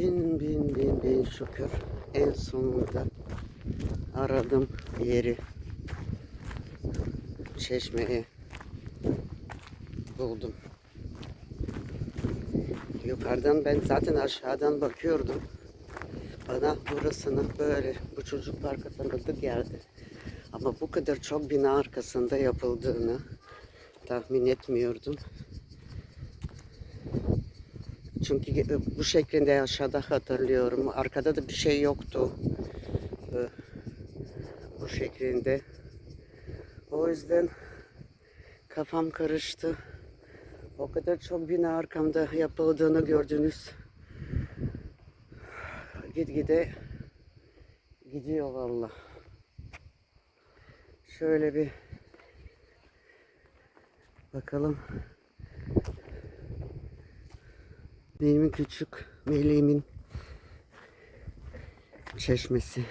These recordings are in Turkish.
Bin bin bin bin şükür en sonunda aradım yeri çeşmeyi buldum. Yukarıdan ben zaten aşağıdan bakıyordum. Bana burasını böyle bu çocuk parkı geldi. Ama bu kadar çok bina arkasında yapıldığını tahmin etmiyordum. Çünkü bu şeklinde aşağıda hatırlıyorum. Arkada da bir şey yoktu. Ee, Bu şeklinde. O yüzden kafam karıştı. O kadar çok bina arkamda yapıldığını gördünüz. Gitgide gidiyor valla. Şöyle bir bakalım. Benim küçük meleğimin çeşmesi.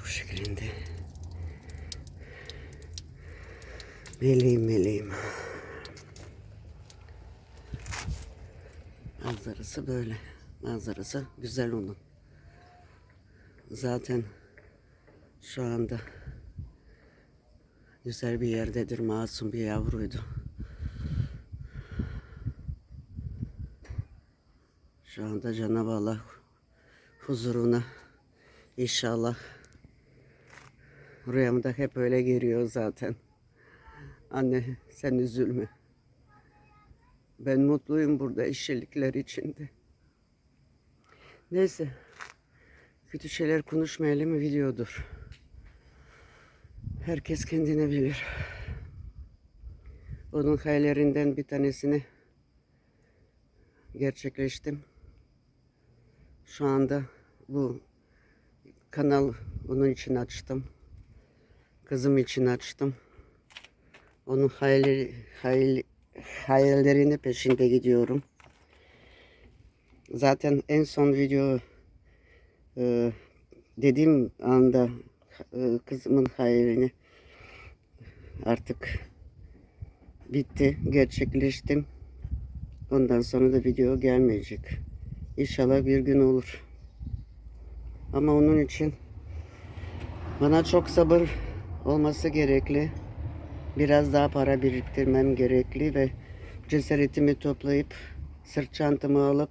Bu şekilde. Meleğim meleğim. Manzarası böyle. Manzarası güzel onun. Zaten şu anda güzel bir yerdedir. Masum bir yavruydu. Şu anda Cenab-ı Allah huzuruna inşallah rüyamda hep öyle geliyor zaten. Anne sen üzülme. Ben mutluyum burada eşlikler içinde. Neyse. Kötü şeyler konuşmayalım videodur. Herkes kendine bilir. Onun hayallerinden bir tanesini gerçekleştim. Şu anda bu kanal onun için açtım. Kızım için açtım. Onun hayalleri, hayal, hayallerini peşinde gidiyorum. Zaten en son video e, dediğim anda e, kızımın hayalini artık bitti, gerçekleştim. Ondan sonra da video gelmeyecek. İnşallah bir gün olur. Ama onun için bana çok sabır olması gerekli. Biraz daha para biriktirmem gerekli ve cesaretimi toplayıp sırt çantamı alıp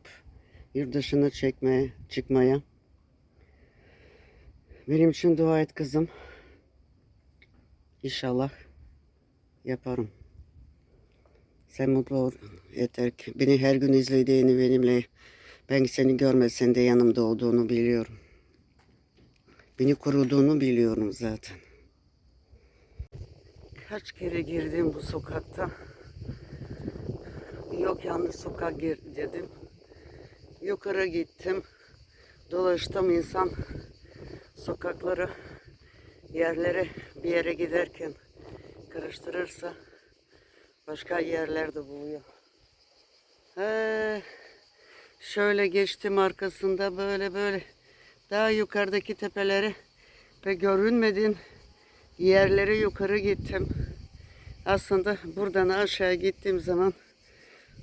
yurt dışına çekmeye, çıkmaya. Benim için dua et kızım. İnşallah yaparım. Sen mutlu ol. Yeter ki beni her gün izlediğini benimle ben seni görmesen de yanımda olduğunu biliyorum. Beni koruduğunu biliyorum zaten. Kaç kere girdim bu sokakta. Yok yanlış sokak gir dedim. Yukarı gittim. Dolaştım insan sokakları yerlere bir yere giderken karıştırırsa başka yerlerde buluyor. Ee, şöyle geçtim arkasında böyle böyle daha yukarıdaki tepeleri ve görünmedin yerlere yukarı gittim. Aslında buradan aşağı gittiğim zaman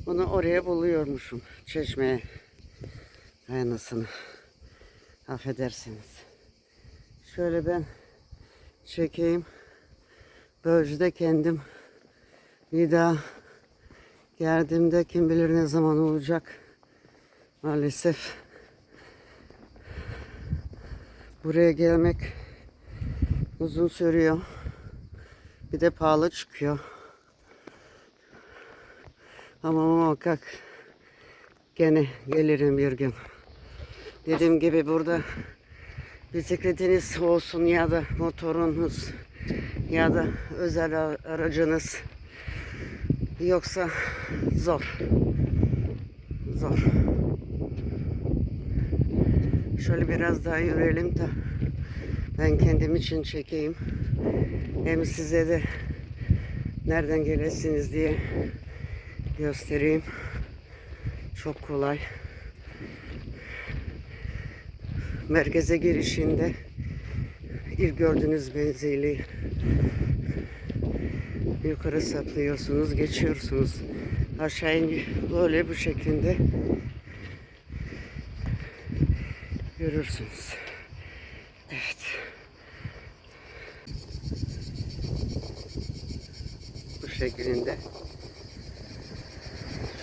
onu oraya buluyormuşum çeşmeye. Aynasını. Affedersiniz. Şöyle ben çekeyim. Böylece de kendim bir daha geldiğimde kim bilir ne zaman olacak. Maalesef buraya gelmek uzun sürüyor. Bir de pahalı çıkıyor. Ama muhakkak gene gelirim bir gün. Dediğim gibi burada bisikletiniz olsun ya da motorunuz ya da özel aracınız yoksa zor. Zor. Şöyle biraz daha yürüyelim de ben kendim için çekeyim. Hem size de nereden gelesiniz diye göstereyim. Çok kolay. Merkeze girişinde ilk gördüğünüz benzeyli yukarı saplıyorsunuz, geçiyorsunuz. Aşağı in böyle bu şekilde görürsünüz. Evet. Bu şeklinde.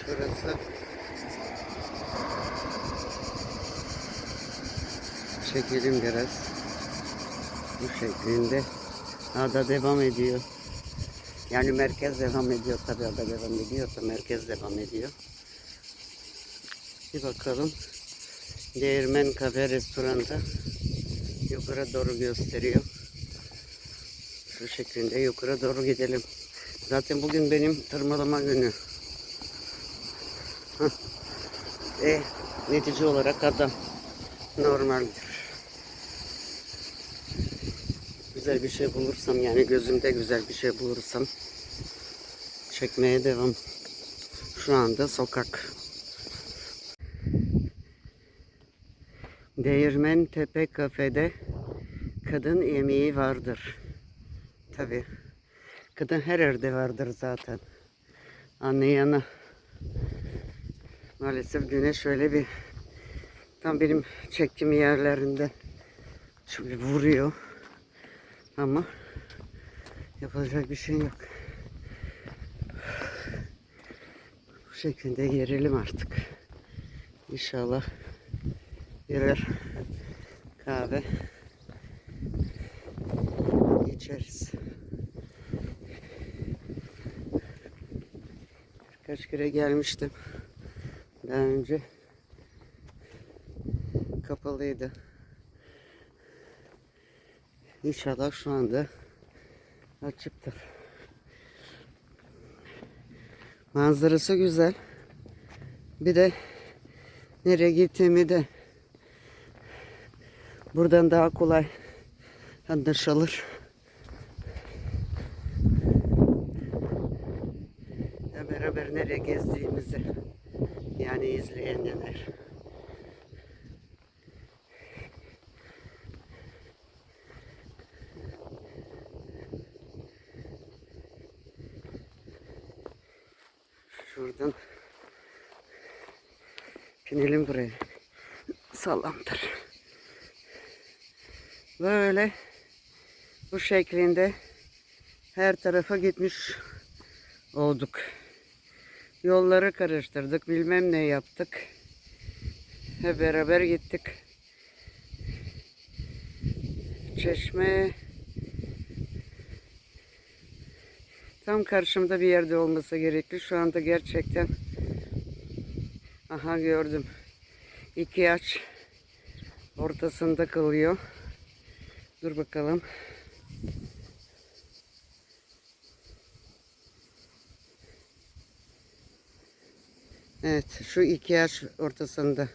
Şurası çekelim biraz. Bu şeklinde. Ada devam ediyor. Yani merkez devam ediyor tabii ada devam ediyorsa merkez devam ediyor. Bir bakalım. Değirmen Kafe Restoran'da yukarı doğru gösteriyor. Şu şeklinde yukarı doğru gidelim. Zaten bugün benim tırmalama günü. Hah. E, netice olarak adam normaldir. Güzel bir şey bulursam yani gözümde güzel bir şey bulursam çekmeye devam. Şu anda sokak. Değirmen Tepe Kafede kadın yemeği vardır. Tabi. Kadın her yerde vardır zaten. Anlayana. Maalesef güneş şöyle bir tam benim çektiğim yerlerinde şöyle vuruyor. Ama yapacak bir şey yok. Bu şekilde gelelim artık. İnşallah birer kahve içeriz. Birkaç kere gelmiştim. Daha önce kapalıydı. İnşallah şu anda açıktır. Manzarası güzel. Bir de nereye gittiğimi de buradan daha kolay anlaşılır. Ya beraber nereye gezdiğimizi yani izleyenler. Şuradan binelim buraya. Sağlamdır. Böyle bu şeklinde her tarafa gitmiş olduk. Yolları karıştırdık. Bilmem ne yaptık. Hep beraber gittik. Çeşme tam karşımda bir yerde olması gerekli. Şu anda gerçekten aha gördüm. İki aç ortasında kalıyor. Dur bakalım. Evet, şu iki yaş ortasında.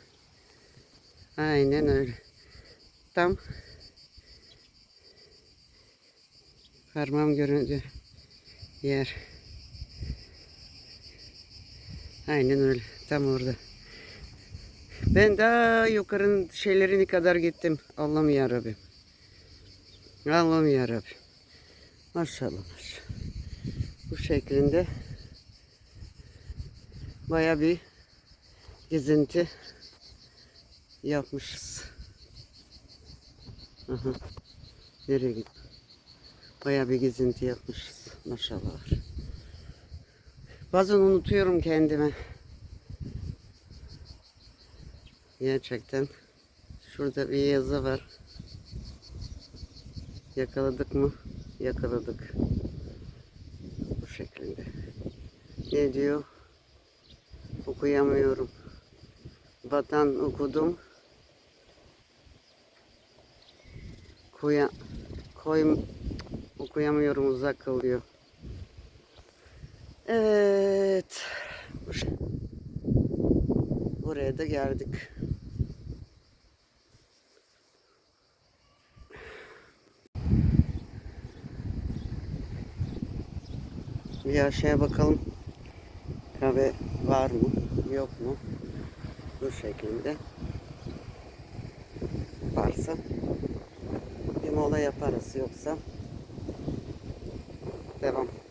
Aynen öyle. Tam parmağım göründü yer. Aynen öyle. Tam orada. Ben daha yukarının şeylerini kadar gittim. Allah'ım yarabbim. Allah'ım yarabbim. Maşallah maşallah. Bu şeklinde baya bir gezinti yapmışız. Aha. Nereye gittim? Baya bir gezinti yapmışız. Maşallah. Bazen unutuyorum kendime. Gerçekten. Şurada bir yazı var. Yakaladık mı? Yakaladık. Bu şekilde. Ne diyor? Okuyamıyorum. Vatan okudum. Koya, koy, okuyamıyorum uzak kalıyor. Evet. Buraya da geldik. Bir aşağıya bakalım. Kahve var mı? Yok mu? Bu şekilde. Varsa bir mola yaparız yoksa devam.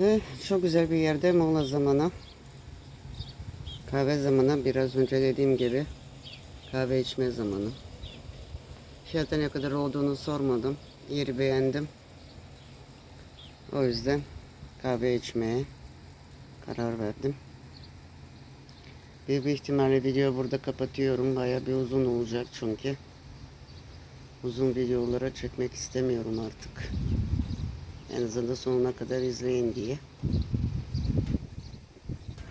Ve çok güzel bir yerde mola zamanı. Kahve zamanı biraz önce dediğim gibi kahve içme zamanı. Fiyatı ne kadar olduğunu sormadım. Yeri beğendim. O yüzden kahve içmeye karar verdim. Bir ihtimalle video burada kapatıyorum. Baya bir uzun olacak çünkü. Uzun videolara çekmek istemiyorum artık. En azından sonuna kadar izleyin diye.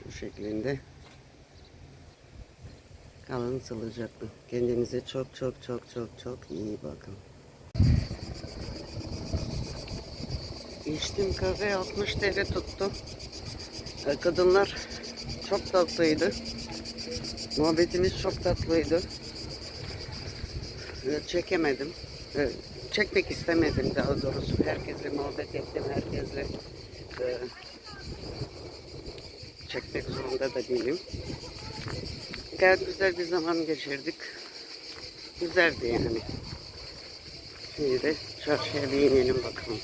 Bu şeklinde. Kalın sağlıcakla. Kendinize çok çok çok çok çok iyi bakın. İçtim kahve 60 TL tuttu. Kadınlar çok tatlıydı. Muhabbetimiz çok tatlıydı. Çekemedim. Çekmek istemedim daha doğrusu. Herkesle muhabbet ettim. Herkesle e, çekmek zorunda da değilim. Gayet güzel bir zaman geçirdik. Güzeldi yani. Şimdi de çarşıya bir inelim bakalım.